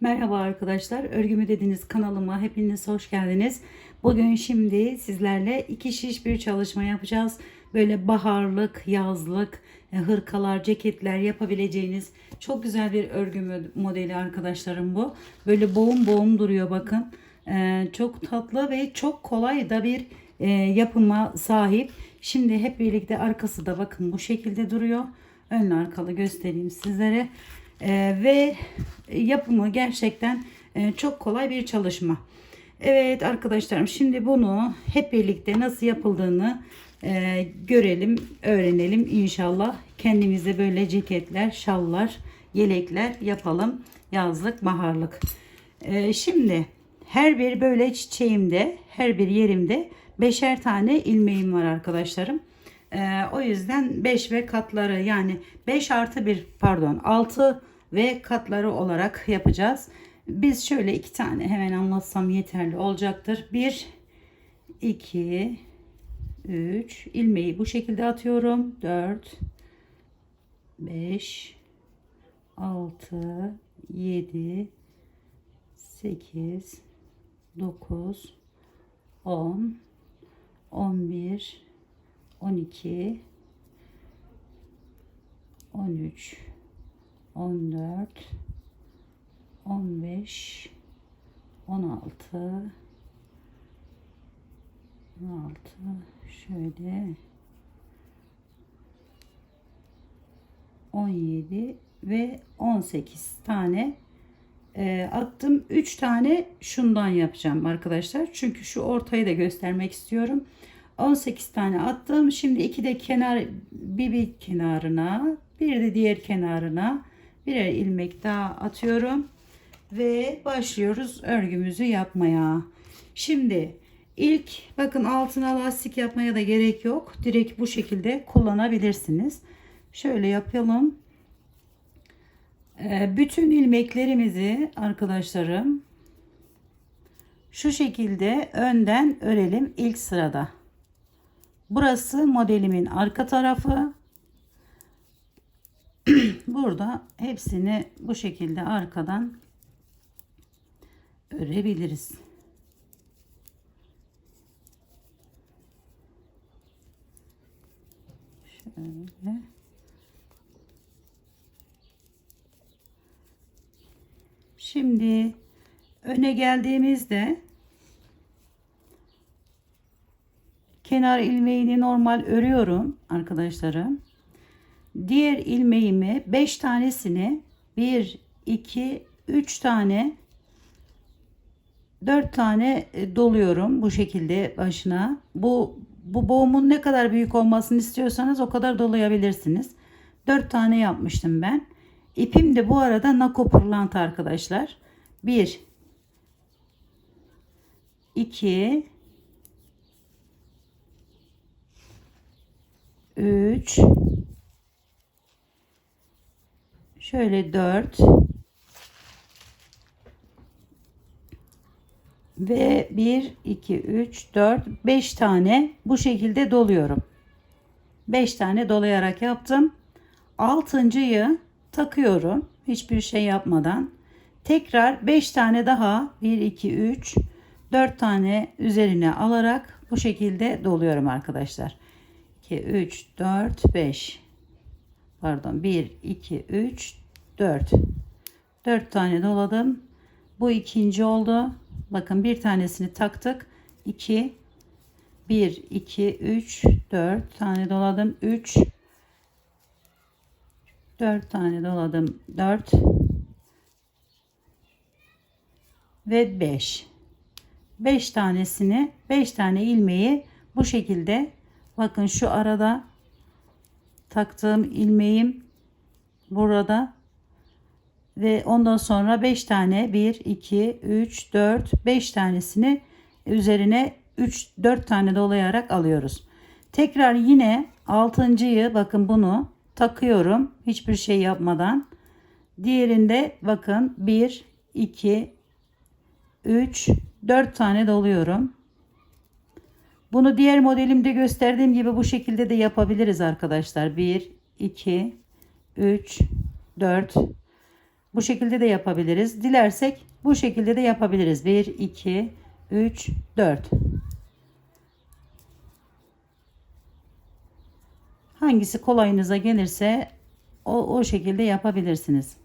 Merhaba arkadaşlar. Örgümü dediniz kanalıma hepiniz hoş geldiniz. Bugün şimdi sizlerle iki şiş bir çalışma yapacağız. Böyle baharlık, yazlık, e, hırkalar, ceketler yapabileceğiniz çok güzel bir örgü modeli arkadaşlarım bu. Böyle boğum boğum duruyor bakın. Ee, çok tatlı ve çok kolay da bir e, yapıma sahip. Şimdi hep birlikte arkası da bakın bu şekilde duruyor. Önlü arkalı göstereyim sizlere. Ee, ve yapımı gerçekten e, çok kolay bir çalışma. Evet arkadaşlarım şimdi bunu hep birlikte nasıl yapıldığını e, görelim, öğrenelim inşallah. Kendimize böyle ceketler, şallar, yelekler yapalım. Yazlık, baharlık. E, şimdi her bir böyle çiçeğimde, her bir yerimde beşer tane ilmeğim var arkadaşlarım. O yüzden 5 ve katları yani 5 artı 1 pardon 6 ve katları olarak yapacağız. Biz şöyle iki tane hemen anlatsam yeterli olacaktır. 1 2 3 ilmeği bu şekilde atıyorum. 4 5 6 7 8 9 10 11 12 13 14 15 16 16 şöyle. 17 ve 18 tane e, attım. 3 tane şundan yapacağım arkadaşlar. Çünkü şu ortayı da göstermek istiyorum. 18 tane attım. Şimdi iki de kenar bir, bir kenarına bir de diğer kenarına birer ilmek daha atıyorum ve başlıyoruz örgümüzü yapmaya şimdi ilk bakın altına lastik yapmaya da gerek yok direkt bu şekilde kullanabilirsiniz şöyle yapalım Ee, bütün ilmeklerimizi arkadaşlarım şu şekilde önden örelim ilk sırada. Burası modelimin arka tarafı. Burada hepsini bu şekilde arkadan örebiliriz. Şöyle. Şimdi öne geldiğimizde kenar ilmeğini normal örüyorum arkadaşlarım. Diğer ilmeğimi 5 tanesini 1 2 3 tane 4 tane e, doluyorum bu şekilde başına. Bu bu boğumun ne kadar büyük olmasını istiyorsanız o kadar dolayabilirsiniz. 4 tane yapmıştım ben. İpim de bu arada Nako pırlanta arkadaşlar. 1 2 3 şöyle 4 ve 1 2 3 4 5 tane bu şekilde doluyorum. 5 tane dolayarak yaptım. Altıncıyı takıyorum. Hiçbir şey yapmadan. Tekrar 5 tane daha 1 2 3 4 tane üzerine alarak bu şekilde doluyorum arkadaşlar. 2 3 4 5 pardon 1 2 3 4 4 tane doladım. Bu ikinci oldu. Bakın bir tanesini taktık. 2 1 2 3 4 tane doladım. 3 4 tane doladım. 4 ve 5. 5 tanesini 5 tane ilmeği bu şekilde bakın şu arada taktığım ilmeğim burada ve ondan sonra 5 tane 1 2 3 4 5 tanesini üzerine 3 4 tane dolayarak alıyoruz. Tekrar yine altıncıyı bakın bunu takıyorum hiçbir şey yapmadan. Diğerinde bakın 1 2 3 4 tane doluyorum. Bunu diğer modelimde gösterdiğim gibi bu şekilde de yapabiliriz arkadaşlar. 1 2 3 4 Bu şekilde de yapabiliriz. Dilersek bu şekilde de yapabiliriz. 1, 2, 3, 4. Hangisi kolayınıza gelirse o, o şekilde yapabilirsiniz.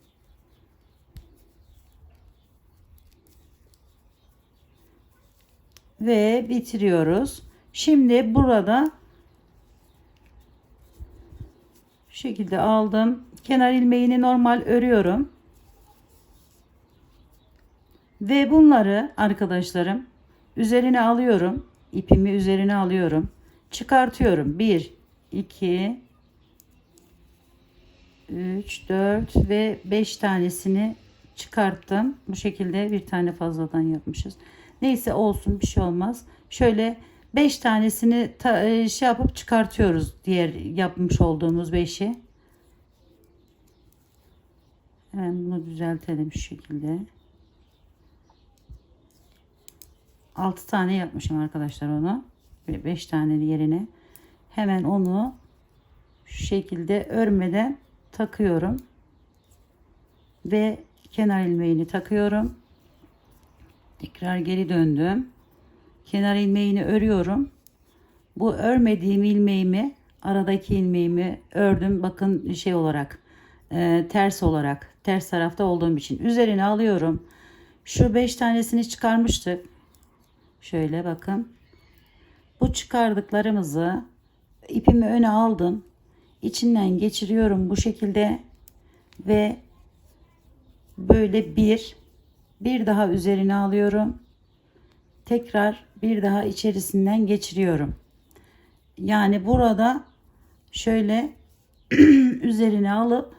Ve bitiriyoruz. Şimdi burada şu şekilde aldım. Kenar ilmeğini normal örüyorum. Ve bunları arkadaşlarım üzerine alıyorum. İpimi üzerine alıyorum. Çıkartıyorum. 1 2 3 4 ve 5 tanesini çıkarttım. Bu şekilde bir tane fazladan yapmışız. Neyse olsun bir şey olmaz. Şöyle 5 tanesini ta, e, şey yapıp çıkartıyoruz diğer yapmış olduğumuz 5'i. Hemen bunu düzeltelim şu şekilde. 6 tane yapmışım arkadaşlar onu. 5 tane yerine. Hemen onu şu şekilde örmeden takıyorum. Ve kenar ilmeğini takıyorum. Tekrar geri döndüm. Kenar ilmeğini örüyorum. Bu örmediğim ilmeğimi aradaki ilmeğimi ördüm. Bakın şey olarak e, ters olarak ters tarafta olduğum için üzerine alıyorum. Şu 5 tanesini çıkarmıştık. Şöyle bakın. Bu çıkardıklarımızı ipimi öne aldım. İçinden geçiriyorum bu şekilde ve böyle bir bir daha üzerine alıyorum. Tekrar bir daha içerisinden geçiriyorum. Yani burada şöyle üzerine alıp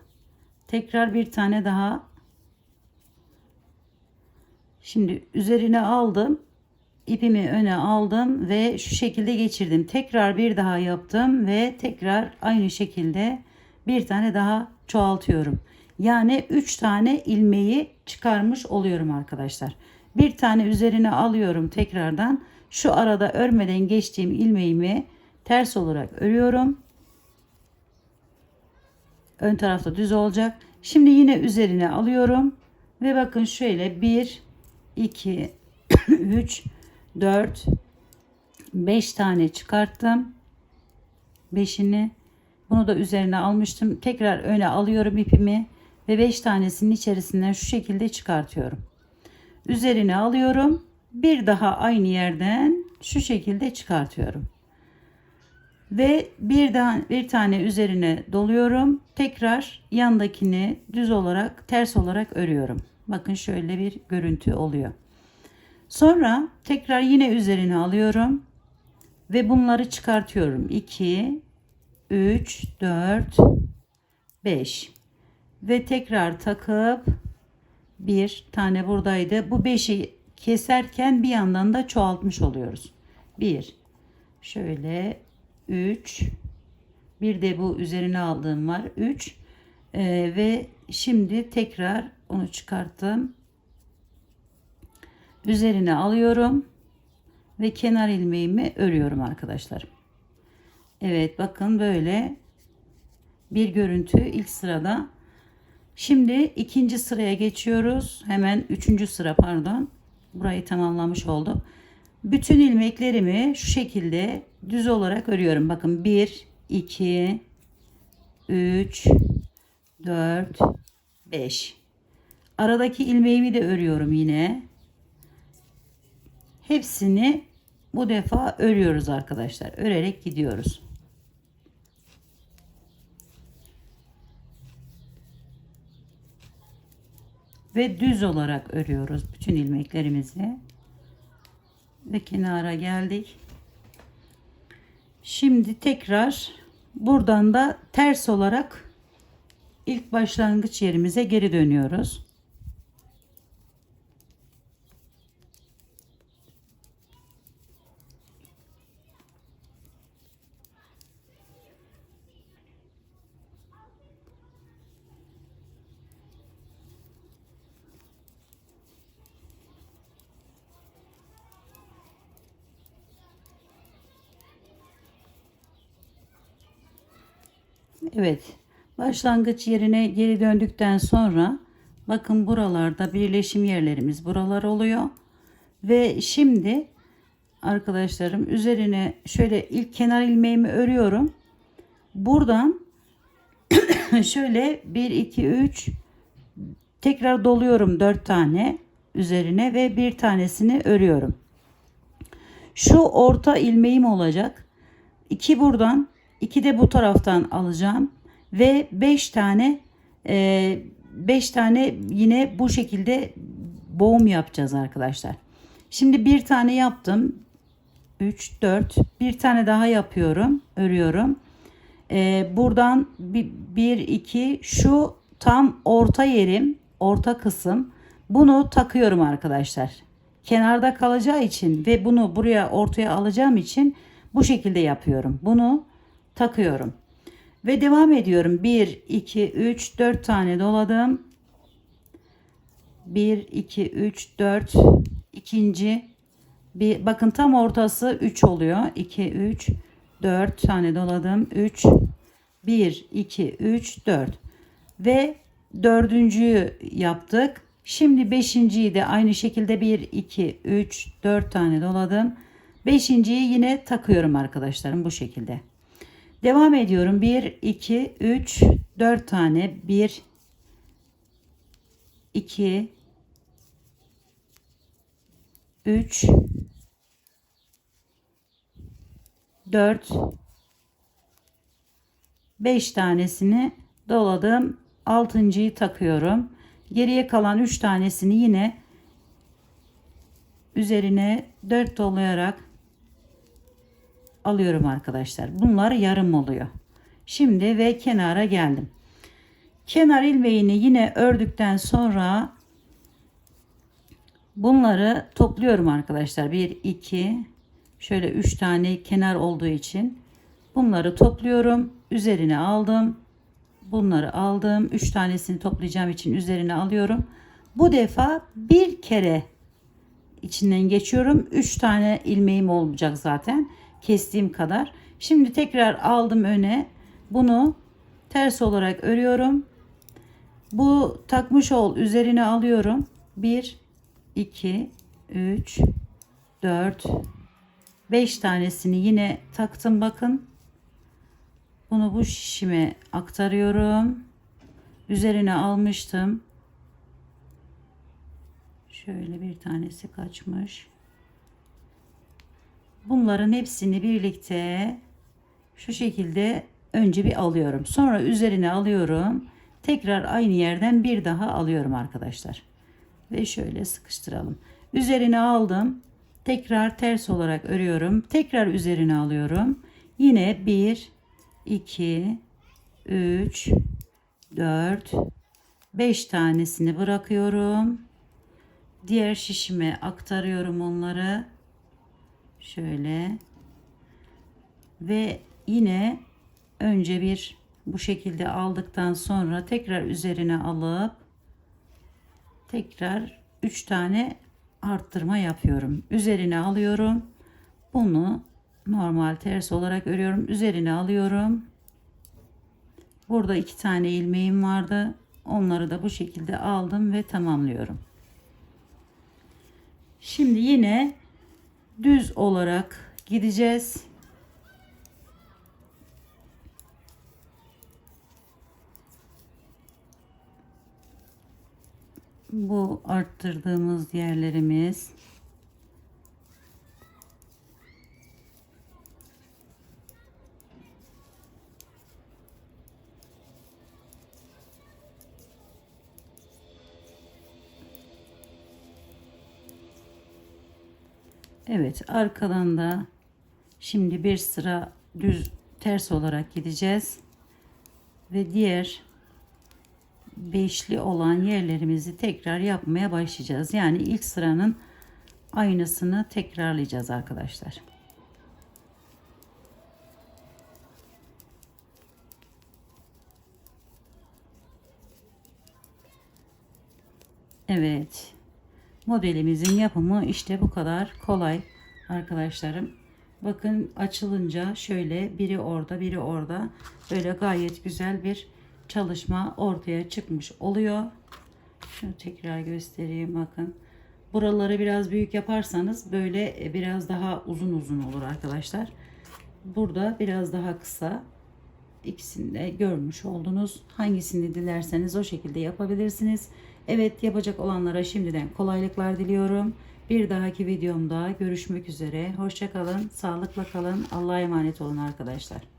tekrar bir tane daha şimdi üzerine aldım ipimi öne aldım ve şu şekilde geçirdim. Tekrar bir daha yaptım ve tekrar aynı şekilde bir tane daha çoğaltıyorum. Yani 3 tane ilmeği çıkarmış oluyorum arkadaşlar. Bir tane üzerine alıyorum tekrardan. Şu arada örmeden geçtiğim ilmeğimi ters olarak örüyorum. Ön tarafta düz olacak. Şimdi yine üzerine alıyorum ve bakın şöyle 1 2 3 4 5 tane çıkarttım. 5'ini bunu da üzerine almıştım. Tekrar öne alıyorum ipimi ve 5 tanesinin içerisinden şu şekilde çıkartıyorum. Üzerine alıyorum. Bir daha aynı yerden şu şekilde çıkartıyorum. Ve bir daha bir tane üzerine doluyorum. Tekrar yandakini düz olarak ters olarak örüyorum. Bakın şöyle bir görüntü oluyor. Sonra tekrar yine üzerine alıyorum ve bunları çıkartıyorum. 2 3 4 5 ve tekrar takıp bir tane buradaydı. Bu 5'i keserken bir yandan da çoğaltmış oluyoruz. 1 şöyle 3 bir de bu üzerine aldığım var 3 ee, ve şimdi tekrar onu çıkarttım üzerine alıyorum ve kenar ilmeğimi örüyorum arkadaşlar. Evet bakın böyle bir görüntü ilk sırada. Şimdi ikinci sıraya geçiyoruz. Hemen üçüncü sıra pardon. Burayı tamamlamış oldum. Bütün ilmeklerimi şu şekilde düz olarak örüyorum. Bakın 1, 2, 3, 4, 5. Aradaki ilmeğimi de örüyorum yine. Hepsini bu defa örüyoruz arkadaşlar. Örerek gidiyoruz. Ve düz olarak örüyoruz bütün ilmeklerimizi. Ve kenara geldik. Şimdi tekrar buradan da ters olarak ilk başlangıç yerimize geri dönüyoruz. Evet. Başlangıç yerine geri döndükten sonra Bakın buralarda birleşim yerlerimiz buralar oluyor. Ve şimdi arkadaşlarım üzerine şöyle ilk kenar ilmeğimi örüyorum. Buradan şöyle 1 2 3 tekrar doluyorum 4 tane üzerine ve bir tanesini örüyorum. Şu orta ilmeğim olacak. 2 buradan, 2 de bu taraftan alacağım ve 5 tane 5 tane yine bu şekilde boğum yapacağız arkadaşlar. Şimdi bir tane yaptım. 3 4 bir tane daha yapıyorum. Örüyorum. Ee, buradan 1 2 şu tam orta yerim, orta kısım. Bunu takıyorum arkadaşlar. Kenarda kalacağı için ve bunu buraya ortaya alacağım için bu şekilde yapıyorum. Bunu takıyorum. Ve devam ediyorum. 1, 2, 3, 4 tane doladım. 1, 2, 3, 4. ikinci. Bir, bakın tam ortası 3 oluyor. 2, 3, 4 tane doladım. 3, 1, 2, 3, 4. Ve dördüncüyü yaptık. Şimdi beşinciyi de aynı şekilde 1, 2, 3, 4 tane doladım. Beşinciyi yine takıyorum arkadaşlarım bu şekilde. Devam ediyorum. 1, 2, 3, 4 tane. 1, 2, 3, 4, 5 tanesini doladım. Altıncıyı takıyorum. Geriye kalan 3 tanesini yine üzerine 4 dolayarak alıyorum arkadaşlar. Bunlar yarım oluyor. Şimdi ve kenara geldim. Kenar ilmeğini yine ördükten sonra bunları topluyorum arkadaşlar. 1 2 şöyle 3 tane kenar olduğu için bunları topluyorum. Üzerine aldım. Bunları aldım. 3 tanesini toplayacağım için üzerine alıyorum. Bu defa bir kere içinden geçiyorum. 3 tane ilmeğim olacak zaten kestiğim kadar. Şimdi tekrar aldım öne. Bunu ters olarak örüyorum. Bu takmış ol üzerine alıyorum. 1 2 3 4 5 tanesini yine taktım bakın. Bunu bu şişime aktarıyorum. Üzerine almıştım. Şöyle bir tanesi kaçmış. Bunların hepsini birlikte şu şekilde önce bir alıyorum. Sonra üzerine alıyorum. Tekrar aynı yerden bir daha alıyorum arkadaşlar. Ve şöyle sıkıştıralım. Üzerine aldım. Tekrar ters olarak örüyorum. Tekrar üzerine alıyorum. Yine 1 2 3 4 5 tanesini bırakıyorum. Diğer şişime aktarıyorum onları. Şöyle. Ve yine önce bir bu şekilde aldıktan sonra tekrar üzerine alıp tekrar 3 tane arttırma yapıyorum. Üzerine alıyorum. Bunu normal ters olarak örüyorum. Üzerine alıyorum. Burada iki tane ilmeğim vardı. Onları da bu şekilde aldım ve tamamlıyorum. Şimdi yine düz olarak gideceğiz. Bu arttırdığımız yerlerimiz Evet arkadan da şimdi bir sıra düz ters olarak gideceğiz. Ve diğer beşli olan yerlerimizi tekrar yapmaya başlayacağız. Yani ilk sıranın aynısını tekrarlayacağız arkadaşlar. Evet. Modelimizin yapımı işte bu kadar kolay arkadaşlarım. Bakın açılınca şöyle biri orada biri orada böyle gayet güzel bir çalışma ortaya çıkmış oluyor. Şunu tekrar göstereyim bakın. Buraları biraz büyük yaparsanız böyle biraz daha uzun uzun olur arkadaşlar. Burada biraz daha kısa. İkisini de görmüş oldunuz. Hangisini dilerseniz o şekilde yapabilirsiniz. Evet yapacak olanlara şimdiden kolaylıklar diliyorum. Bir dahaki videomda görüşmek üzere. Hoşçakalın, sağlıkla kalın. Allah'a emanet olun arkadaşlar.